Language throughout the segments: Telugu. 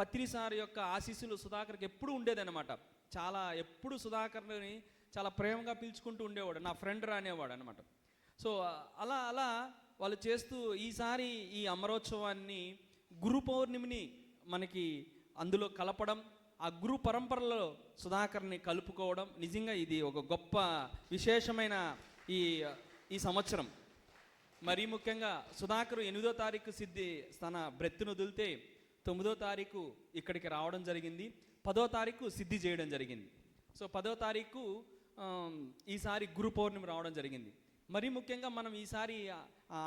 పత్రిసార్ యొక్క ఆశీస్సులు సుధాకర్కి ఎప్పుడు ఉండేదన్నమాట. చాలా ఎప్పుడు సుధాకర్ని చాలా ప్రేమగా పిలుచుకుంటూ ఉండేవాడు నా ఫ్రెండ్ రానేవాడు అనమాట సో అలా అలా వాళ్ళు చేస్తూ ఈసారి ఈ అమరోత్సవాన్ని గురు పౌర్ణమిని మనకి అందులో కలపడం ఆ గురు పరంపరలో సుధాకర్ని కలుపుకోవడం నిజంగా ఇది ఒక గొప్ప విశేషమైన ఈ ఈ సంవత్సరం. మరీ ముఖ్యంగా సుధాకర్ ఎనిమిదో తారీఖు సిద్ధి తన బ్రెత్తును వదిలితే తొమ్మిదో తారీఖు ఇక్కడికి రావడం జరిగింది. పదో తారీఖు సిద్ధి చేయడం జరిగింది. సో పదో తారీఖు ఈసారి గురు పౌర్ణమి రావడం జరిగింది. మరీ ముఖ్యంగా మనం ఈసారి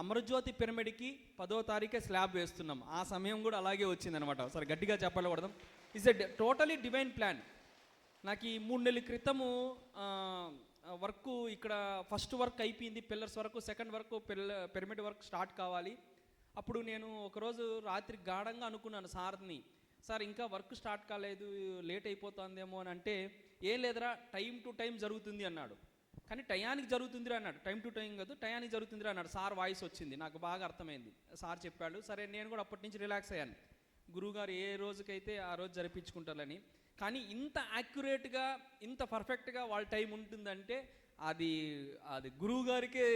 అమరజ్యోతి పిరమిడ్కి పదో తారీఖే స్లాబ్ వేస్తున్నాం. ఆ సమయం కూడా అలాగే వచ్చిందనమాట. ఒకసారి గట్టిగా చెప్పకూడదాం it's a totally divine plan నాకు ఈ మూడు నెలల క్రితము వర్క్ ఇక్కడ ఫస్ట్ వర్క్ అయిపోయింది. పిల్లర్స్ వరకు సెకండ్ వర్క్ పిల్ల పిరమిడ్ వర్క్ స్టార్ట్ కావాలి. అప్పుడు నేను ఒకరోజు రాత్రి గాఢంగా అనుకున్నాను సార్ని సార్ ఇంకా వర్క్ స్టార్ట్ కాలేదు లేట్ అయిపోతుందేమో అని అంటే ఏం లేదురా టైం టు టైం జరుగుతుంది అన్నాడు. కానీ టయానికి జరుగుతుందిరా అన్నాడు. టైం టు టైం కాదు టయానికి జరుగుతుందిరా అన్నాడు. సార్ వాయిస్ వచ్చింది నాకు బాగా అర్థమైంది. సార్ చెప్పాడు సరే నేను కూడా అప్పటి నుంచి రిలాక్స్ అయ్యాను. గురువుగారు ఏ రోజుకైతే ఆ రోజు జరిపించుకుంటారని. కానీ ఇంత యాక్యురేట్గా ఇంత పర్ఫెక్ట్గా వాళ్ళ టైం ఉంటుందంటే అది అది గురువుగారికే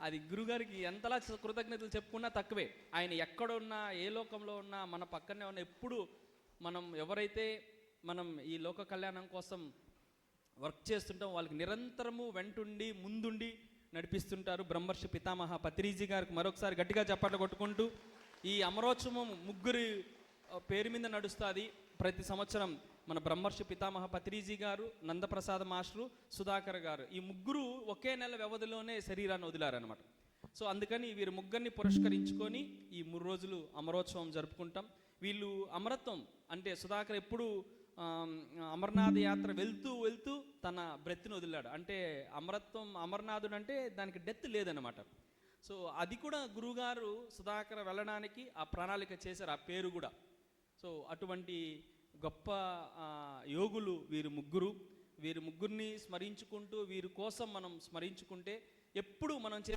అది గురువుగారికి ఎంతలా కృతజ్ఞతలు చెప్పుకున్నా తక్కువే. ఆయన ఎక్కడున్నా ఏ లోకంలో ఉన్నా మన పక్కనే ఉన్న ఎప్పుడు మనం ఎవరైతే మనం ఈ లోక కళ్యాణం కోసం వర్క్ చేస్తుంటాం వాళ్ళకి నిరంతరము వెంటుండి ముందుండి నడిపిస్తుంటారు బ్రహ్మర్షి పితామహ పత్రిజీ గారికి మరొకసారి గట్టిగా చప్పట్లు కొట్టుకుంటూ ఈ అమరోత్సవం ముగ్గురి పేరు మీద నడుస్తుంది. ప్రతి సంవత్సరం మన బ్రహ్మర్షి పితామహ పత్రిజీ గారు నందప్రసాద్ మాస్టరు సుధాకర్ గారు ఈ ముగ్గురు ఒకే నెల వ్యవధిలోనే శరీరాన్ని వదిలారనమాట సో అందుకని వీరు ముగ్గురిని పురస్కరించుకొని ఈ మూడు రోజులు అమరోత్సవం జరుపుకుంటాం. వీళ్ళు అమరత్వం అంటే సుధాకర్ ఎప్పుడు అమర్నాథ్ యాత్ర వెళ్తూ వెళ్తూ తన బ్రెత్ని వదిలాడు. అంటే అమరత్వం అమర్నాథుడు అంటే దానికి డెత్ లేదనమాట సో అది కూడా గురుగారు సుధాకర్ వెళ్ళడానికి ఆ ప్రణాళిక చేశారు ఆ పేరు కూడా. సో అటువంటి గొప్ప యోగులు వీరు ముగ్గురు. వీరి ముగ్గురిని స్మరించుకుంటూ వీరి కోసం మనం స్మరించుకుంటే ఎప్పుడు మనం చే